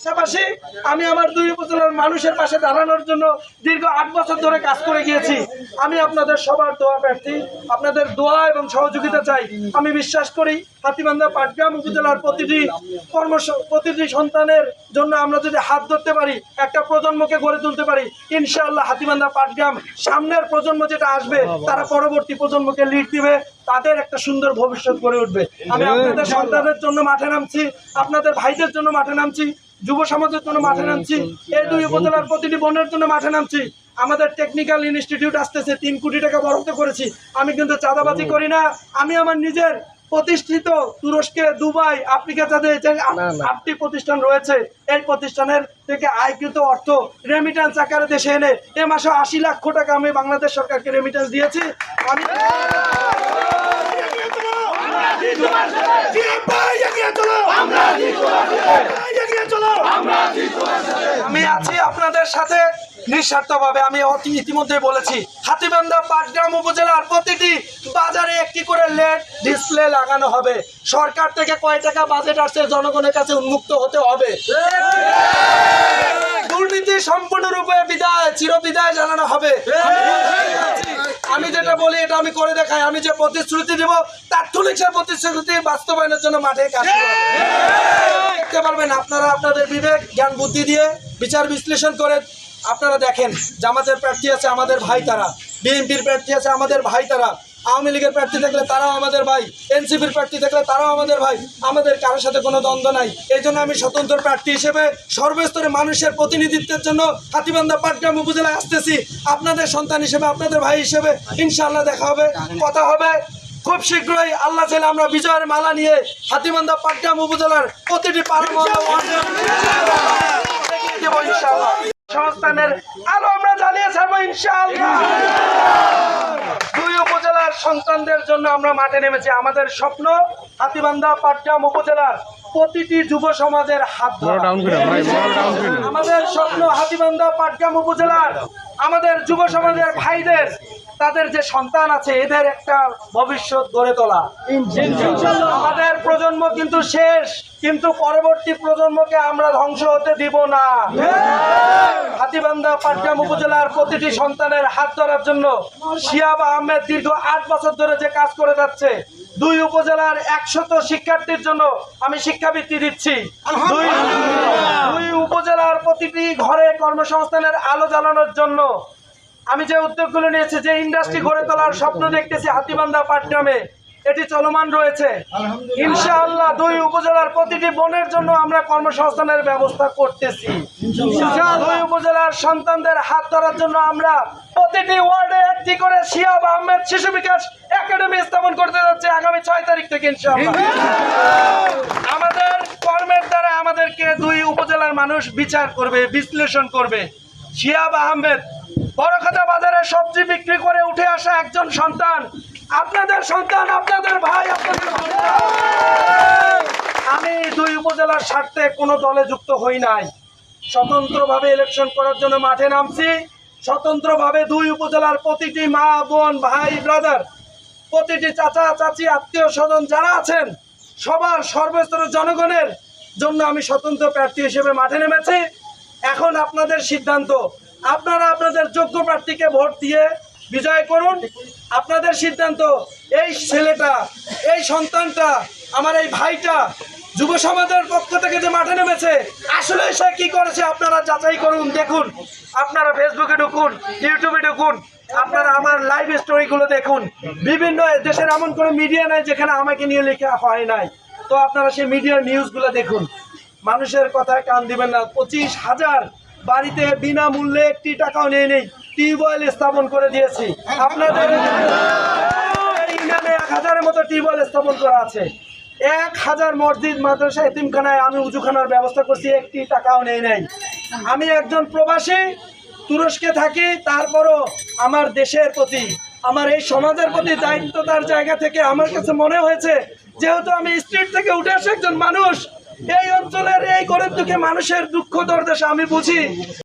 পাশাপাশি আমি আমার দুই উপজেলার মানুষের পাশে দাঁড়ানোর জন্য দীর্ঘ আট বছর ধরে কাজ করে গিয়েছি। আমি আপনাদের সবার দোয়া প্রার্থী, আপনাদের দোয়া এবং সহযোগিতা চাই। আমি বিশ্বাস করি হাতিবান্ধা পাটগ্রাম উপজেলার প্রতিটি কর্ম প্রতিটি সন্তানের জন্য আমরা যদি হাত ধরতে পারি, একটা প্রজন্মকে গড়ে তুলতে পারি, ইনশাআল্লাহ হাতিবান্ধা পাটগ্রাম সামনের প্রজন্ম যেটা আসবে, তারা পরবর্তী প্রজন্মকে লিড দিবে, তাদের একটা সুন্দর ভবিষ্যৎ গড়ে উঠবে। আমি আপনাদের সন্তানের জন্য মাঠে নামছি, আপনাদের ভাইদের জন্য মাঠে নামছি যুব সমাজের জন্য মাঠে নামছি। এই দুই উপজেলার প্রতিটি বোনের জন্য মাঠে নামছি। আমাদের টেকনিক্যাল ইনস্টিটিউট আসতেছে তিন কোটি টাকা বরাদ্দ করেছি। আমি কিন্তু চাঁদাবাজি করি না। আমি আমার নিজের প্রতিষ্ঠিত তুরস্কে দুবাই আফ্রিকা যাদের যে আটটি প্রতিষ্ঠান রয়েছে এই প্রতিষ্ঠানের থেকে আয়কৃত অর্থ রেমিটেন্স আকারে দেশে এনে এ মাসে আশি লক্ষ টাকা আমি বাংলাদেশ সরকারকে রেমিটেন্স দিয়েছি। আমি আমি আছি আপনাদের সাথে নিঃস্বার্থভাবে। আমি ইতিমধ্যে বলেছি, হাতিবান্ধা পাটগ্রাম উপজেলার প্রতিটি বাজারে একটি করে লেট ডিসপ্লে লাগানো হবে। সরকার থেকে কয় টাকা বাজেট আসছে জনগণের কাছে উন্মুক্ত হতে হবে? দুর্নীতি সম্পূর্ণরূপে বিদায় চির বিদায় জানানো হবে। যেটা বলি এটা আমি করে দেখাই। আমি যে প্রতিশ্রুতি দেব তাৎক্ষণিক সে প্রতিশ্রুতি বাস্তবায়নের জন্য মাঠে কাজ দেখতে পারবেন আপনারা আপনাদের বিবেক জ্ঞান বুদ্ধি দিয়ে বিচার বিশ্লেষণ করে আপনারা দেখেন জামাতের প্রার্থী আছে আমাদের ভাই তারা বিএনপির প্রার্থী আছে আমাদের ভাই তারা। আওয়ামী লীগের প্রার্থী থাকলে তারাও আমাদের ভাই, এনসিপির প্রার্থী থাকলে তারাও আমাদের ভাই, আমাদের কারোর সাথে কোনো দ্বন্দ্ব নাই। এই জন্য আমি স্বতন্ত্র প্রার্থী হিসেবে সর্বস্তরে মানুষের প্রতিনিধিত্বের জন্য হাতিবান্ধা পাটগ্রাম উপজেলায় আসতেছি। আপনাদের সন্তান হিসেবে, আপনাদের ভাই হিসেবে ইনশাআল্লাহ দেখা হবে, কথা হবে। খুব শীঘ্রই আল্লাহ চাইলে আমরা বিজয়ের মালা নিয়ে হাতিবান্ধা পাটগ্রাম উপজেলার প্রতিটি সংস্থানের আলো আমরা জ্বালিয়ে ছাড়বো ইনশাআল্লাহ। সন্তানদের জন্য আমরা মাঠে নেমেছি আমাদের স্বপ্ন হাতিবান্ধা পাটগ্রাম উপজেলার প্রতিটি যুব সমাজের হাত ধরা। আমাদের স্বপ্ন হাতিবান্ধা পাটগ্রাম উপজেলার আমাদের যুব সমাজের ভাইদের তাদের যে সন্তান আছে এদের একটা ভবিষ্যৎ গড়ে তোলা। আমাদের প্রজন্ম কিন্তু শেষ কিন্তু পরবর্তী প্রজন্মকে আমরা ধ্বংস হতে দিব না। হাতিবান্ধা পাটগ্রাম উপজেলার প্রতিটি সন্তানের হাত ধরার জন্য শিয়াব আহমেদ দীর্ঘ আট বছর ধরে যে কাজ করে যাচ্ছে দুই উপজেলার একশত শিক্ষার্থীর জন্য আমি শিক্ষাবৃত্তি দিচ্ছি। দুই দুই উপজেলার প্রতিটি ঘরে কর্মসংস্থানের আলো জ্বালানোর জন্য আমি যে উদ্যোগগুলো নিয়েছি যে ইন্ডাস্ট্রি গড়ে তোলার স্বপ্ন দেখতেছি হাতিবান্ধা পাটগ্রামে এটি চলমান রয়েছে। ইনশাআল্লাহ দুই উপজেলার প্রতিটি বনের জন্য আমরা কর্মসংস্থানের ব্যবস্থা করতেছি। দুই উপজেলার সন্তানদের হাত ধরার জন্য আমরা প্রতিটি ওয়ার্ডে একটি করে শিয়াব আহমেদ শিশু বিকাশ একাডেমি স্থাপন করতে যাচ্ছে আগামী ছয় তারিখ থেকে ইনশাআল্লাহ। আমাদের কর্মের দ্বারা আমাদেরকে দুই উপজেলার মানুষ বিচার করবে বিশ্লেষণ করবে। শিয়াব আহমেদ বড়খাতা বাজারে সবজি বিক্রি করে উঠে আসা একজন সন্তান। আপনাদের সন্তান, আপনাদের ভাই, আপনাদের আমি দুই উপজেলার স্বার্থে কোনো দলে যুক্ত হই নাই। স্বতন্ত্রভাবে ইলেকশন করার জন্য মাঠে নামছি। স্বতন্ত্রভাবে দুই উপজেলার প্রতিটি মা, বোন, ভাই ব্রাদার প্রতিটি চাচা, চাচি, আত্মীয় স্বজন যারা আছেন, সবার সর্বস্তরের জনগণের জন্য আমি স্বতন্ত্র প্রার্থী হিসেবে মাঠে নেমেছি। এখন আপনাদের সিদ্ধান্ত আপনারা আপনাদের যোগ্য প্রার্থীকে ভোট দিয়ে বিজয় করুন। আপনাদের সিদ্ধান্ত, এই ছেলেটা, এই সন্তানটা, আমার এই ভাইটা, যুব সমাজের পক্ষ থেকে যে মাঠে নেমেছে, আসলে সে কি করেছে আপনারা যাচাই করুন, দেখুন। আপনারা ফেসবুকে ঢুকুন ইউটিউবে ঢুকুন, আপনারা আমার লাইভ স্টোরিগুলো দেখুন। বিভিন্ন দেশের এমন কোনো মিডিয়া নাই যেখানে আমাকে নিয়ে লেখা হয় নাই। তো আপনারা সেই মিডিয়ার নিউজগুলো দেখুন। মানুষের কথায় কান দিবেন না। পঁচিশ হাজার বাড়িতে বিনামূল্যে একটি টাকাও নেই নেই। টিউবওয়েল স্থাপন করে দিয়েছি। আপনাদের ইউনিয়নে এক হাজারের মতো টিউবওয়েল স্থাপন করা আছে। এক হাজার মসজিদ, মাদ্রাসা, এতিমখানায় আমি উজুখানার ব্যবস্থা করছি, একটি টাকাও নেই, নাই। আমি একজন প্রবাসী, তুরস্কে থাকি, তারপরও আমার দেশের প্রতি, আমার এই সমাজের প্রতি দায়িত্বতার জায়গা থেকে আমার কাছে মনে হয়েছে, যেহেতু আমি স্ট্রিট থেকে উঠে আসা একজন মানুষ এই অঞ্চলের এই গরিব দুঃখে মানুষের দুঃখ দরদেশ আমি বুঝি।